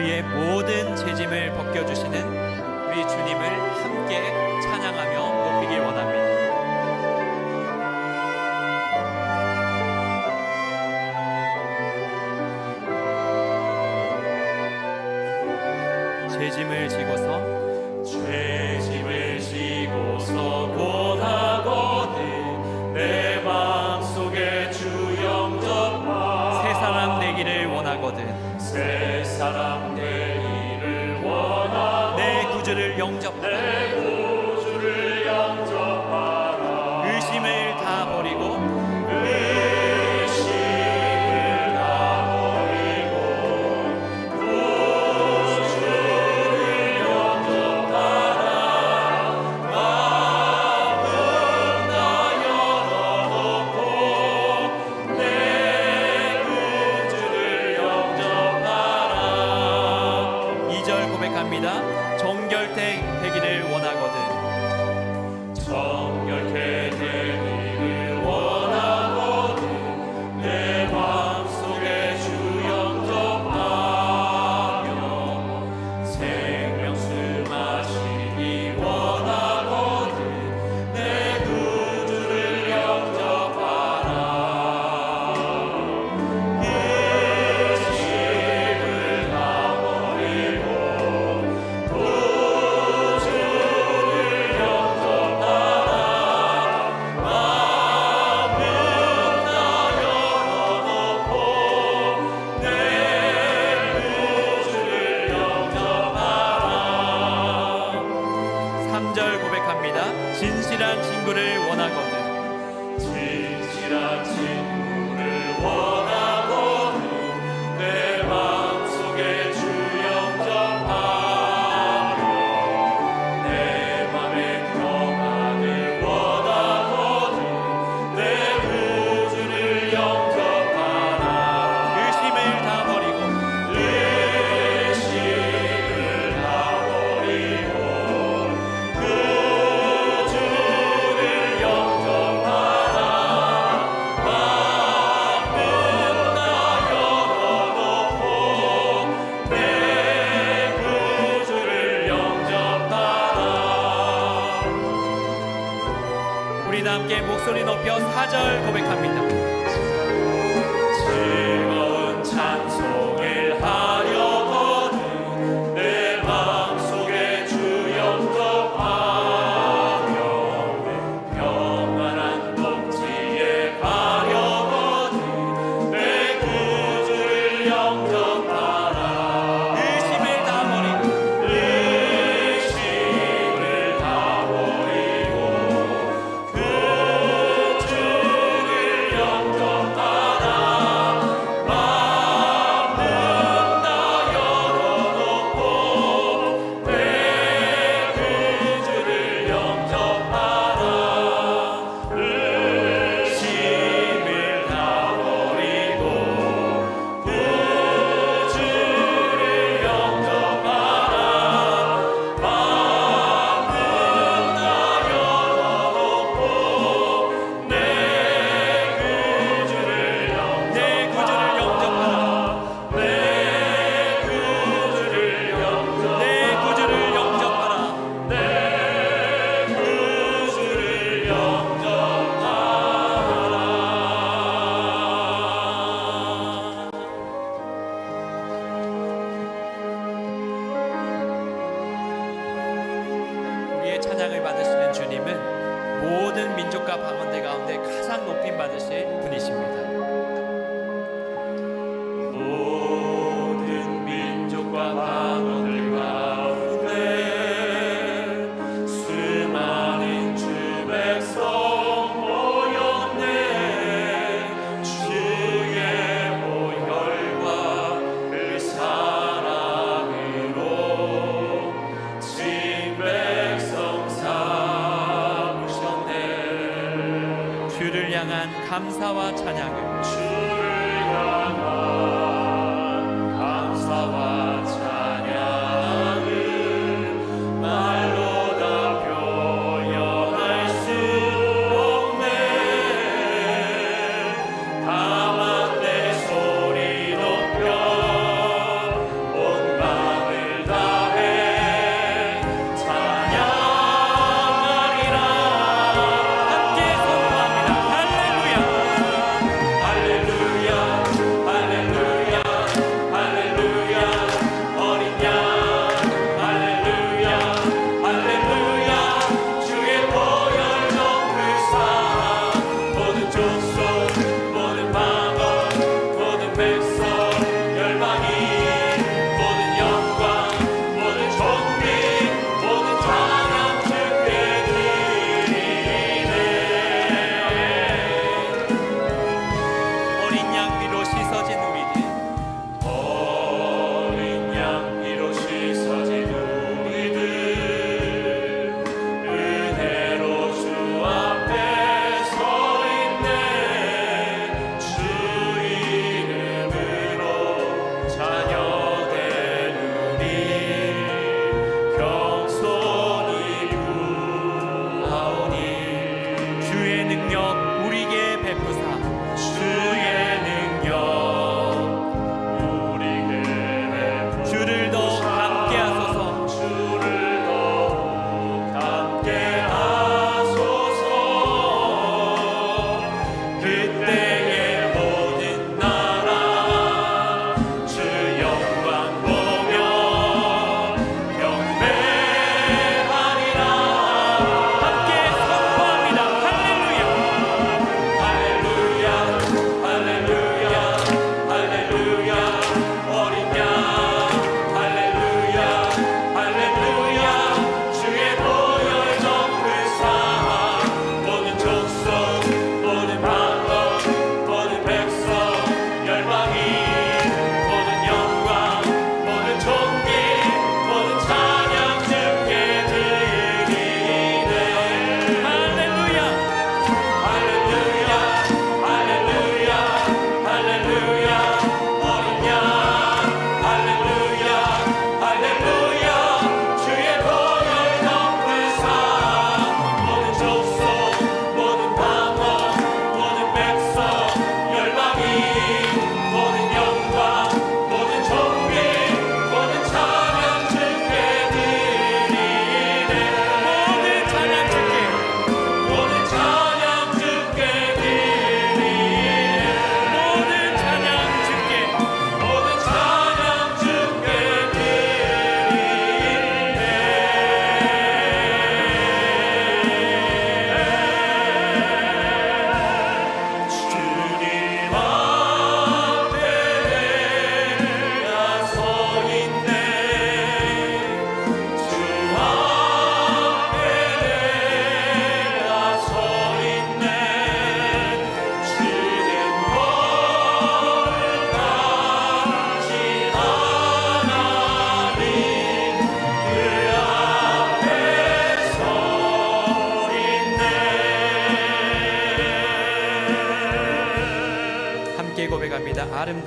우리의 모든 죄짐을 벗겨주시는 우리 주님을 함께 찬양하며 높이길 원합니다. 죄짐을 지고서 세 사람 되기를 원하거든 구주를 영접하라. 목소리 높여 사절 고백합니다. 향한 감사와 찬양을. 주를 향한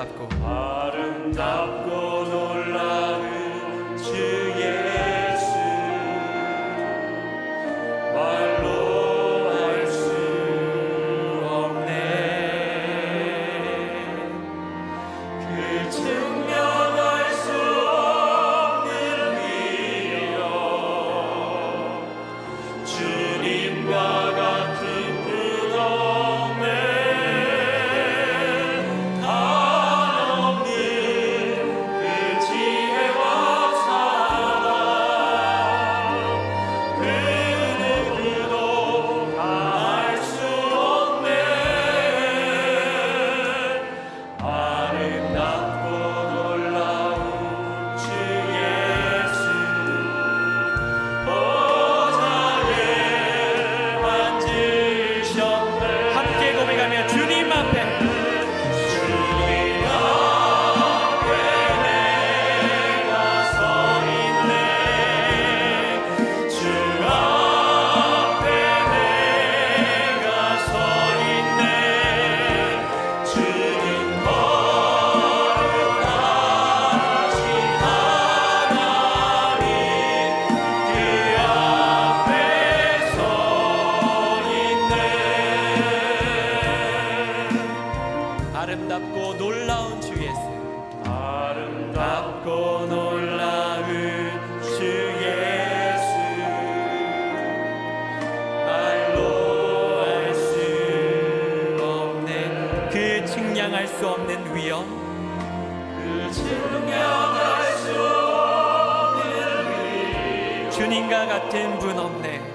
아름답고 아름답고 수 없는 위험 그 증명할 수 없는 위험 주님과 같은 분 없네.